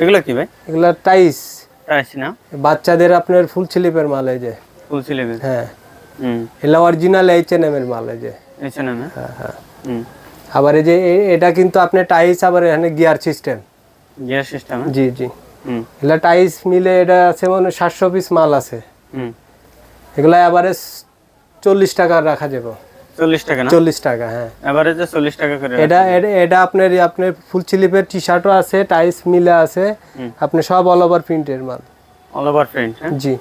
এগুলো কি ভাই? এগুলা টাইস। টাইস না? বাচ্চাদের আপনার ফুল স্লিপের মাল এই যে। ফুল সিলেবে হ্যাঁ। হুম। এগুলা অরিজিনাল এইচ এন এম এর মাল এই যে। এসে না হ্যাঁ হ্যাঁ। হুম। আবার এই যে এটা কিন্তু আপনার টাইস আবার এখানে গিয়ার সিস্টেম গিয়ার সিস্টেম জি জি। হুম। এগুলা টাইস মিলে এটা আছে মানে সাতশো পিস মাল আছে। হুম। এগুলা আবার চল্লিশ টাকা রাখা যাবে। চল্লিশ টাকা না? চল্লিশ টাকা হ্যাঁ। এভারেজে চল্লিশ টাকা করে এটা আপনার আপনার ফুল স্লিপের টি শার্টও আছে টাইস মিলে আছে। আপনি সব অল ওভার প্রিন্টের মাল। অল ওভার প্রিন্ট হ্যাঁ? জি।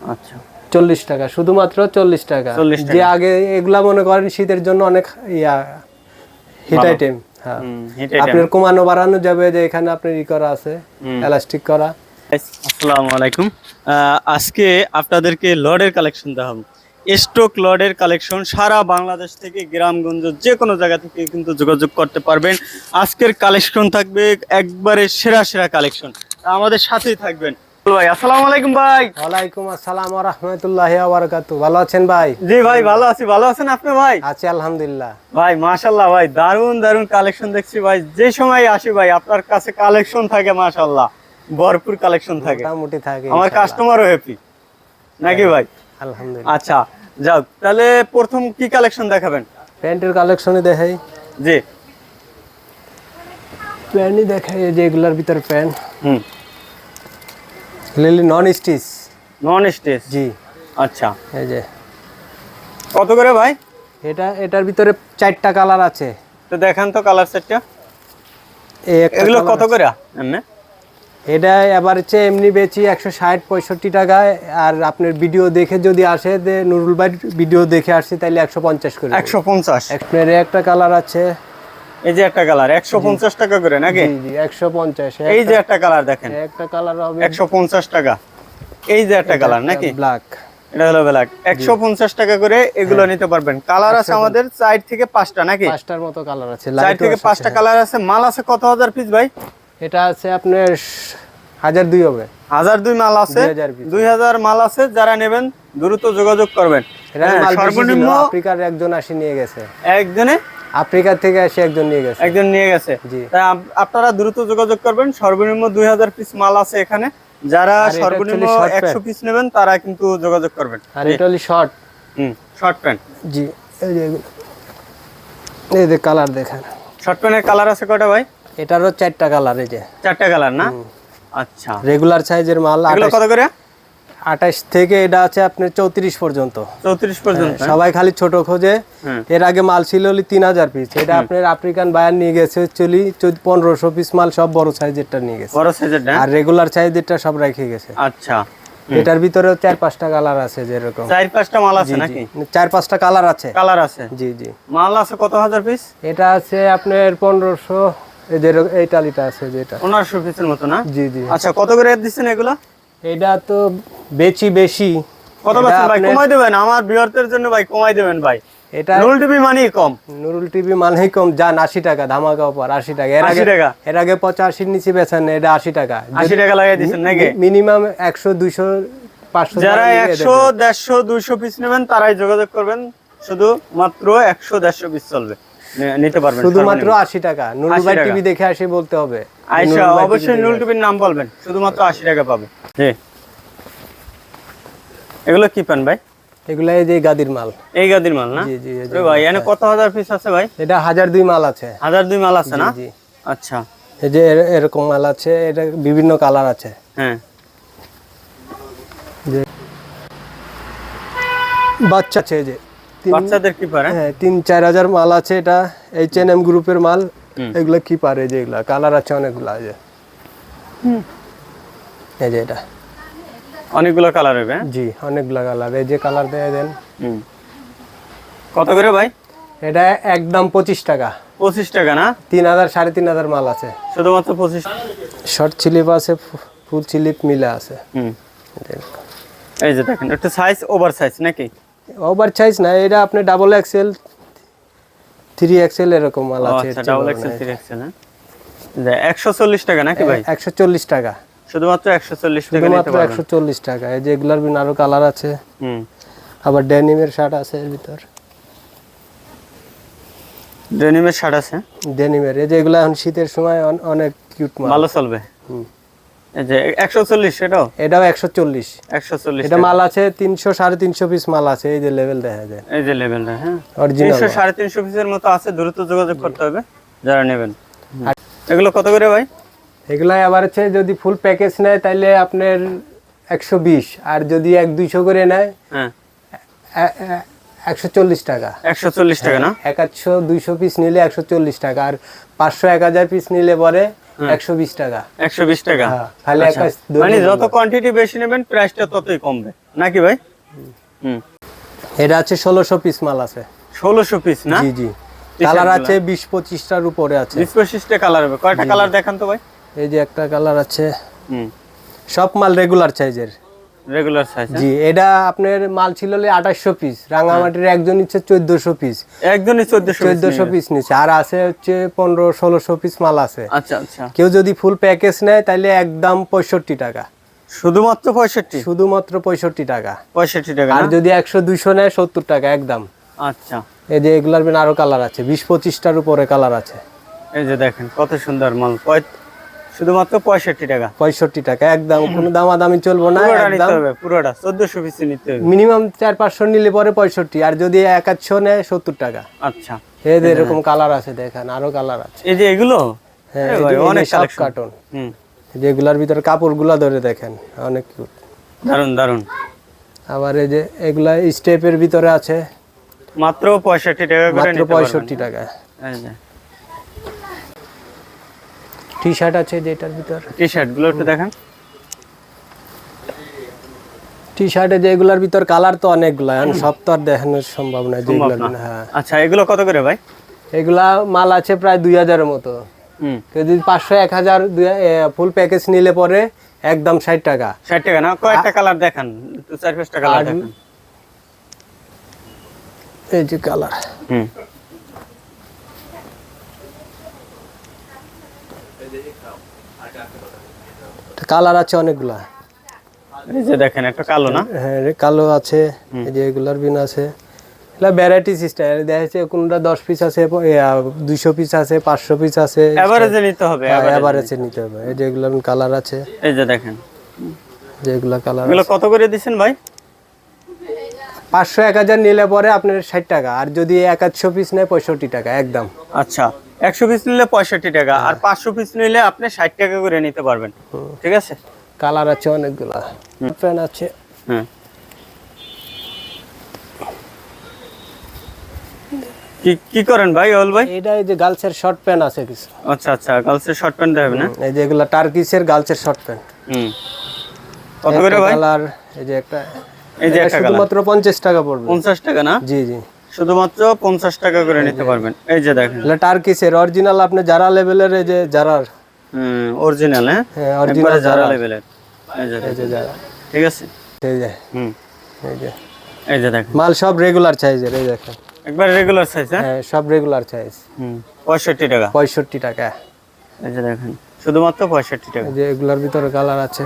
আচ্ছা। চল্লিশ টাকা শুধুমাত্র চল্লিশ টাকা। যে আগে এগুলা মনে করেন শীতের জন্য অনেক ইয়া হিট আইটেম হ্যাঁ। আপনার কমানো বাড়ানো যাবে যে এখানে আপনার ই করা আছে এলাস্টিক করা। আসসালামু আলাইকুম। আজকে আপনাদেরকে লডের কালেকশন দেখাবো। স্টক লডের কালেকশন সারা বাংলাদেশ থেকে গ্রামগঞ্জ যে কোনো জায়গা থেকে কিন্তু যোগাযোগ করতে পারবেন। আজকের কালেকশন থাকবে একবারে সেরা সেরা কালেকশন। আমাদের সাথেই থাকবেন। ভাই আসসালামু আলাইকুম ভাই। ওয়ালাইকুম আসসালাম রহমতুল্লাহ বারকাতু ভালো আছেন ভাই? জি ভাই ভালো আছি। ভালো আছেন আপনি ভাই? আছি আলহামদুলিল্লাহ। ভাই ভাই দারুণ দারুণ কালেকশন দেখছি ভাই। যে সময় আসি ভাই আপনার কাছে কালেকশন থাকে ভরপুর কালেকশন থাকে। মোটামুটি থাকে আমার। কাস্টমারও হ্যাপি নাকি ভাই? আলহামদুলিল্লাহ। আচ্ছা যাও তাহলে প্রথম কি কালেকশন দেখাবেন? প্যান্টের কালেকশনে দেখাই। জি। প্যান্টই দেখাই যে এগুলার ভিতরে প্যান্ট। হুম। লিলি নন স্টিচ নন স্টেজ জি। আচ্ছা। এই যে। কত করে ভাই? এটা এটার ভিতরে চারটা কালার আছে। তো দেখান তো কালার সেটটা এগুলো কত করে এমনি? এটা এবার হচ্ছে এমনি বেচি একশো ষাট পঁয়ষট্টি টাকায়। আর আপনার ভিডিও দেখে যদি আসে যে নুরুল ভাই ভিডিও দেখে আসছে তাহলে একশো পঞ্চাশ করে একশো পঞ্চাশ। আপনার একটা কালার আছে। এই যে একটা কালার একশো পঞ্চাশ টাকা করে নাকি? জি একশো পঞ্চাশ। এই যে একটা কালার দেখেন। একটা কালার হবে একশো পঞ্চাশ টাকা। এই যে একটা কালার নাকি? ব্ল্যাক এটা হলো ব্ল্যাক একশো পঞ্চাশ টাকা করে এগুলো নিতে পারবেন। কালার আছে আমাদের চার থেকে পাঁচটা নাকি? পাঁচটার মতো কালার আছে। চার থেকে পাঁচটা কালার আছে। মাল আছে কত হাজার পিস ভাই? এটা আছে আপনার হাজার দুই হবে। হাজার দুই মাল আছে দুই হাজার মাল আছে যারা নেবেন দ্রুত যোগাযোগ করবেন। হ্যাঁ, সর্বনিম্ন আফ্রিকার একজন আসি নিয়ে গেছে। একজনে আফ্রিকা থেকে এসে একজন নিয়ে গেছে। একজন নিয়ে গেছে। তাই আপনারা দ্রুত যোগাযোগ করবেন সর্বনিম্ন দুই হাজার পিস মাল আছে এখানে। যারা সর্বনিম্ন একশো পিস নেবেন তারা কিন্তু যোগাযোগ করবেন। আর এটা হলো শর্ট হুম শর্ট প্যান্ট জি। এই যে কালার দেখেন। শর্ট প্যান্টের কালার আছে কটা ভাই? এটারও চারটা কালার এই যে। চারটা কালার না? আচ্ছা। রেগুলার সাইজের মাল এগুলো কত করে? আঠাশ থেকে এটা আছে আপনার চৌত্রিশ পর্যন্ত। চৌত্রিশ পর্যন্ত। সবাই খালি ছোট খোঁজে। এর আগে মাল ছিল হলো তিন হাজার পিস এটা আপনার আফ্রিকান বায়ার নিয়ে গেছে চলি পনেরোশো পিস মাল সব বড় সাইজেরটা নিয়ে গেছে। বড় সাইজের আর রেগুলার সাইজেরটা সব রেখে গেছে। আচ্ছা। এটার ভিতরেও চার পাঁচটা কালার আছে যেরকম। চার পাঁচটা মাল আছে নাকি? চার পাঁচটা কালার আছে। কালার আছে? জি জি। মাল আছে কত হাজার পিস এটা আছে আপনার পনেরোশো এই যে এই টালিটা আছে যেটা পনেরোশো পিসের মতো না? জি জি। আচ্ছা কত করে দিচ্ছেন এগুলো? এটা তো বেচি বেশি। কত এটা ভাই? কমাই দেবেন আমার বিয়ারদের জন্য ভাই কমাই দেবেন ভাই। এটা রুল টিভি মানেই কম। নুরুল টিভি মানেই কম যান আশি টাকা ধামাকা অফার আশি টাকা। এর আগে টাকা? এর আগে পঁচাশির নিচে বেচেন এটা আশি টাকা। আশি টাকা লাগাই দিচ্ছেন নাকি? মিনিমাম একশো দুইশো পাঁচশো যারা একশো দেড়শো দুইশো পিস নেবেন তারাই যোগাযোগ করবেন। শুধু মাত্র একশো দেড়শো পিস চলবে। নিতে পারবেন শুধুমাত্র আশি টাকা। নুরুল ভাই টিভি দেখে আসি বলতে হবে। অবশ্যই দেখে টিভির নাম বলবেন। শুধুমাত্র আশি টাকা পাবে। জি। এগুলো কি পান ভাই? এগুলা এই যে গাদির মাল। এই গাদির মাল না? জি জি আরে ভাই এনে কত হাজার পিস আছে ভাই? এটা হাজার দুই মাল আছে। হাজার দুই মাল আছে না? জি। আচ্ছা। এই যে এরকম মাল আছে এটা বিভিন্ন কালার আছে। হ্যাঁ। বাচ্চা আছে যে। বাচ্চাদের কি পারে? হ্যাঁ তিন চার হাজার মাল আছে এটা। এইচ এন এম গ্রুপের মাল। এগুলো কি পারে যে এগুলা? কালার আছে অনেকগুলো আছে এই যে এটা। অনেকগুলো কালার হবে হ্যাঁ? জি অনেকগুলো কালার এই যে কালার দিয়ে দেন। কত করে ভাই? এটা একদম পঁচিশ টাকা। পঁচিশ টাকা না? তিন হাজার সাড়ে তিন হাজার মাল আছে। শুধুমাত্র পঁচিশ শর্ট স্লিপ আছে ফুল স্লিপ মিলে আছে। হুম। এই যে। দেখেন একটু সাইজ ওভার সাইজ নাকি? ওভার সাইজ না এটা আপনি ডাবল এক্সেল থ্রি এক্সেল এরকম মাল আছে আচ্ছা ডাবল এক্সেল থ্রি এক্সেল হ্যাঁ? একশো চল্লিশ টাকা নাকি ভাই? একশো চল্লিশ টাকা। শুধুমাত্র একশো চল্লিশ টাকা শুধুমাত্র পারবেন। একশো চল্লিশ টাকা। এই যে এগুলার বিন আরও কালার আছে। হুম। আবার ডেনিমের শার্ট আছে এর ভিতর। ডেনিমের শার্ট আছে। ডেনিমের এই যে এগুলা এখন শীতের সময় অনেক কিউট মাল। ভালো চলবে। হুম। এটাও? একশো চল্লিশ। এটা মাল আছে তিনশো সাড়ে তিনশো পিস মাল আছে এই যে লেভেল দেখা যায়। এই যে লেভেলটা হ্যাঁ? তিনশো সাড়ে তিনশো পিসের মতো আছে দ্রুত যোগাযোগ করতে হবে যারা নেবেন। এগুলো কত করে ভাই? এগুলো আবার হচ্ছে যদি ফুল প্যাকেজ নেয় তাহলে আপনার একশো বিশ আর যদি এক দুইশো করে নেয় হ্যাঁ। একশো চল্লিশ টাকা। একশো চল্লিশ টাকা না? এক একশো দুইশো পিস নিলে একশো চল্লিশ টাকা আর পাঁচশো এক হাজার পিস নিলে পরে একশো বিশ টাকা। একশো বিশ টাকা? হ্যাঁ, খালি আচ্ছা। একটা মানে যত কোয়ান্টিটি বেশি নেবেন প্রাইসটা ততই কমবে। নাকি ভাই? হুম। এটা আছে ষোলোশো পিস মাল আছে। 1600 পিস না? জি জি। কালার আছে আছে বিশ পঁচিশটার উপরে আছে। 20 25 টা কালার হবে। কয়টা কালার দেখান তো ভাই? এই যে একটা কালার আছে। হুম। সব মাল রেগুলার সাইজের রেগুলার সাইজ জি এটা আপনার মাল ছিল আঠাশশো পিস রাঙামাটির একজন ইচ্ছে চোদ্দশো পিস একদমই চোদ্দশো চোদ্দশো পিস নিচ্ছে আর আছে হচ্ছে পনেরো ষোলোশো পিস মাল আছে। আচ্ছা আচ্ছা। কেউ যদি ফুল প্যাকেজ নেয় তাহলে একদম পঁয়ষট্টি টাকা। শুধুমাত্র পঁয়ষট্টি? শুধুমাত্র পঁয়ষট্টি টাকা। পঁয়ষট্টি টাকা আর যদি একশো দুইশো নেয় সত্তর টাকা একদম। আচ্ছা। এই যে এগুলার বিন আরও কালার আছে বিশ পঁচিশটার উপরে কালার আছে। এই যে দেখেন কত সুন্দর মাল শুধুমাত্র পঁয়ষট্টি টাকা। পঁয়ষট্টি টাকা একদম কোনো দামাদামি চলবো না পুরোটা চোদ্দশো পিস নিতে হবে। মিনিমাম চার পাঁচশো নিলে পরে পঁয়ষট্টি আর যদি এক আধশো নেয় সত্তর টাকা। আচ্ছা। যে এরকম কালার আছে দেখেন আরও কালার আছে। এই যে এগুলো? হ্যাঁ অনেক কালেকশন কার্টন হুম। যেগুলার ভিতরে কাপড়গুলা ধরে দেখেন অনেক cute। দারুণ দারুণ আবার এই যে এগুলা স্টেপের ভিতরে আছে। মাত্র পঁয়ষট্টি টাকা মাত্র পঁয়ষট্টি টাকা। এই যে। টি শার্ট আছে যেটার ভিতর। টি শার্টগুলো একটু দেখেন। টি শার্টে যেগুলার ভিতর কালার তো অনেকগুলা এখন সব তো আর দেখানো সম্ভব নয় যেগুলো হ্যাঁ। আচ্ছা এগুলো কত করে ভাই? এগুলা মাল আছে প্রায় দুই হাজারের মতো। যদি পাঁচশো এক হাজার ফুল প্যাকেজ নিলে পরে একদম ষাট টাকা। ষাট টাকা না? কয়েকটা কালার দেখান চার পাঁচটা কালার দেখান। এই যে কালার হুম। কালার আছে অনেকগুলা। এই যে দেখেন একটা কালো না? হ্যাঁ কালো আছে এই যে এগুলার বিন আছে। এগুলা ভ্যারাইটি সিস্টেম দেখা যাচ্ছে কোনটা দশ পিস আছে দুইশো পিস আছে পাঁচশো পিস আছে। এভারেজে নিতে হবে average। এভারেজে নিতে হবে। এই যে এগুলার কালার আছে। এই যে দেখেন। যেগুলা কালার এগুলো কত করে দিচ্ছেন ভাই? পাঁচশো এক হাজার নিলে পরে আপনার ষাট টাকা আর যদি এক পিস নেয় পঁয়ষট্টি টাকা একদম। আচ্ছা। একশো পিস নিলে পঁয়ষট্টি টাকা আর পাঁচশো পিস নিলে আপনি ষাট টাকা করে নিতে পারবেন। ঠিক আছে? কালার আছে অনেকগুলা। প্যান্ট আছে। হ্যাঁ কি কি করেন ভাই অল ভাই? এটা এই যে গার্লসের শর্ট প্যান্ট আছে কিছু। আচ্ছা আচ্ছা গার্লসের শর্ট প্যান্ট দেবে না? এই যে এগুলা টার্কিসের গার্লসের শর্ট প্যান্ট হুম। কত করে ভাই? কালার এই যে একটা এই যে একটা শুধুমাত্র পঞ্চাশ টাকা পড়বে। পঞ্চাশ টাকা না? জি জি। শুধুমাত্র পঞ্চাশ টাকা করে নিতে পারবেন। এই যে দেখেন। টার্কিসের অরিজিনাল আপনি যারা লেভেলের এই যে যারার। হুম অরিজিনাল হ্যাঁ? হ্যাঁ অরিজিনাল যারা যারা। লেভেলের এই যে যারা। ঠিক আছে? এই যে। হুম। এই যে। এই যে দেখেন। মাল সব রেগুলার সাইজের এই দেখেন। একবার রেগুলার সাইজ হ্যাঁ? হ্যাঁ সব রেগুলার সাইজ হুম পঁয়ষট্টি টাকা। পঁয়ষট্টি টাকা। এই যে দেখেন। শুধুমাত্র পঁয়ষট্টি টাকা। যে এগুলার ভিতরে কালার আছে।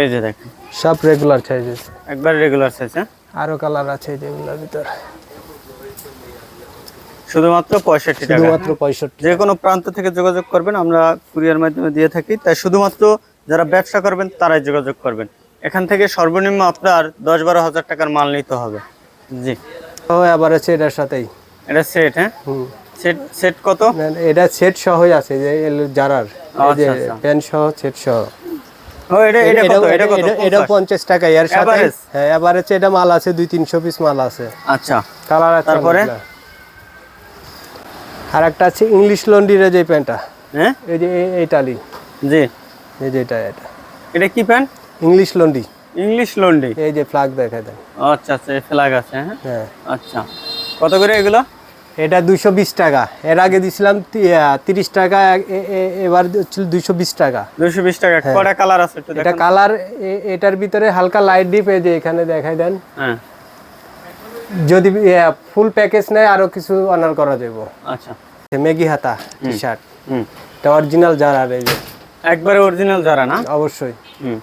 এই যে দেখেন। সব রেগুলার সাইজেস একবার রেগুলার সাইজ হ্যাঁ? আরও কালার আছে এই যে ভিতরে। শুধুমাত্র পঁয়ষট্টি টাকা। শুধুমাত্র পঁয়ষট্টি। যে কোনো প্রান্ত থেকে যোগাযোগ করবেন আমরা কুরিয়ার মাধ্যমে দিয়ে থাকি। তাই শুধুমাত্র যারা ব্যবসা করবেন তারাই যোগাযোগ করবেন। এখান থেকে সর্বনিম্ন আপনার দশ বারো হাজার টাকার মাল নিতে হবে। জি। ও আবার আছে এটার সাথেই। এটা সেট হ্যাঁ? সেট সেট কত? এটা সেট সহই আছে যে এই যে আচ্ছা, আচ্ছা। প্যান্ট সহ সেট সহ। এটা পঞ্চাশ। টাকা এর সাথে হ্যাঁ এবার হচ্ছে এটা মাল আছে দুই তিনশো পিস মাল আছে। আচ্ছা। কালার তারপরে? আর একটা আছে ইংলিশ লন্ডির যে প্যান্টটা। হ্যাঁ? এই যে এই- এই টালি। জি। এই যে এটা এটা। এটা কি প্যান্ট? ইংলিশ লন্ডি। ইংলিশ লন্ডি। এই যে ফ্ল্যাগ দেখা দেন। আচ্ছা আচ্ছা ফ্ল্যাগ আছে হ্যাঁ? হ্যাঁ। আচ্ছা। কত করে এগুলো? এটা দুইশো বিশ টাকা। এর আগে দিছিলাম তিরিশ টাকা এবার হচ্ছিল দুইশো বিশ টাকা। দুশো বিশ টাকা। কটা কালার আছে এটা কালার এটার ভিতরে হালকা লাইট ডিপ এই যে এখানে দেখাই দেন। হ্যাঁ। যদি ফুল প্যাকেজ নেয় আরও কিছু অনার করা যাব আচ্ছা। মেগি হাতা টি শার্ট হুম। এটা অরিজিনাল এই যে। একবারে অরিজিনাল যারা না? অবশ্যই। হুম।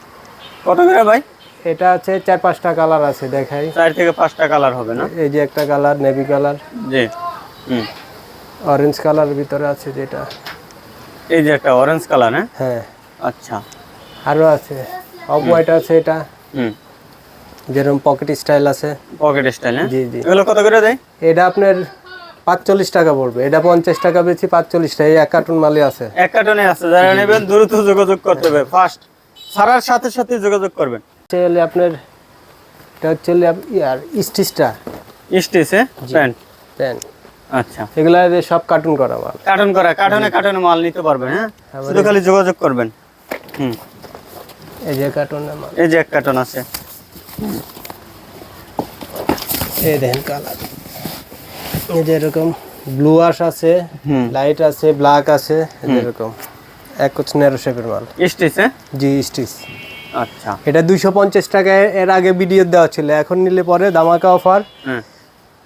কত করে ভাই? এটা আছে চার পাঁচটা কালার আছে দেখাই। চার থেকে পাঁচটা কালার হবে না? এই যে একটা কালার নেভি কালার জি। হুম। অরেঞ্জ কালার ভিতরে আছে যেটা। এই যে একটা অরেঞ্জ কালার হ্যাঁ? হ্যাঁ। আচ্ছা। আরও আছে। অফ হোয়াইট আছে এটা। হুম। যেরকম পকেট স্টাইল আছে। পকেট স্টাইল হ্যাঁ? জি, জি। এগুলো কত করে দেয়? এটা আপনার পাঁচচল্লিশ টাকা পড়বে। এটা পঞ্চাশ টাকা বেশি পাঁচচল্লিশ টাকা। এই এক কার্টুন মালই আছে। এক কার্টনে আছে। যারা নেবেন দ্রুত যোগাযোগ করতে হবে। ফার্স্ট ছাড়ার সাথে সাথে যোগাযোগ করবেন। হলে আপনার এটা হচ্ছে ইয়ার স্টিচটা। স্টেসে প্যান্ট প্যান আচ্ছা। এগুলা সব কার্টুন করা মাল। কার্টন করা কার্টনে কার্টনে মাল নিতে পারবেন হ্যাঁ? শুধু খালি যোগাযোগ করবেন। হুম। এই যে কার্টুনের মাল। এই যে এক কার্টন আছে। এই দেখেন কালার। এই যে এরকম ব্লু আশ আছে লাইট আছে ব্ল্যাক আছে এরকম। এক কোচ শেপের মাল। স্টেসে জি স্টিচ আচ্ছা। এটা দুইশো পঞ্চাশ টাকায় এর আগে ভিডিও দেওয়া ছিল এখন নিলে পরে দামাকা অফার হ্যাঁ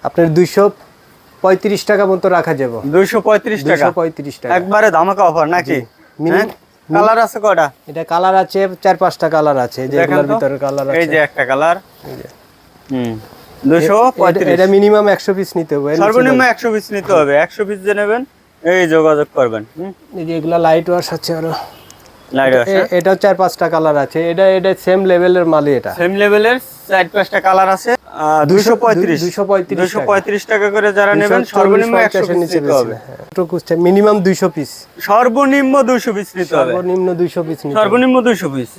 আপনার দুইশো পঁয়ত্রিশ টাকা মতো রাখা যাবে। দুইশো পঁয়ত্রিশ টাকা? পঁয়ত্রিশ টাকা। একবারে ধামাকা অফার নাকি? কালার আছে কয়টা? এটা কালার আছে চার পাঁচটা কালার আছে যেগুলোর ভিতরে কালার এই যে একটা কালার। এই যে। হুম। দুশো এটা- মিনিমাম একশো পিস নিতে হবে সর্বনিম্ন পিস নিতে হবে। একশো পিস যে নেবেন এই যোগাযোগ করবেন। এই যে এগুলা লাইট ওয়াশ আছে আরও। লাইট আছে এ- এটাও চার পাঁচটা কালার আছে। এটা এটা সেম লেভেলের মালই এটা। সেম লেভেলের চার পাঁচটা কালার আছে। দুশো পঁয়ত্রিশ দুইশো পঁয়ত্রিশ পঁয়ত্রিশ টাকা করে যারা নেবেন সর্বনিম্ন নিতে হবে। মিনিমাম দুইশো পিস। সর্বনিম্ন দুইশো পিস নিতে হবে। সর্বনিম্ন দুইশো পিস সর্বনিম্ন দুইশো পিস।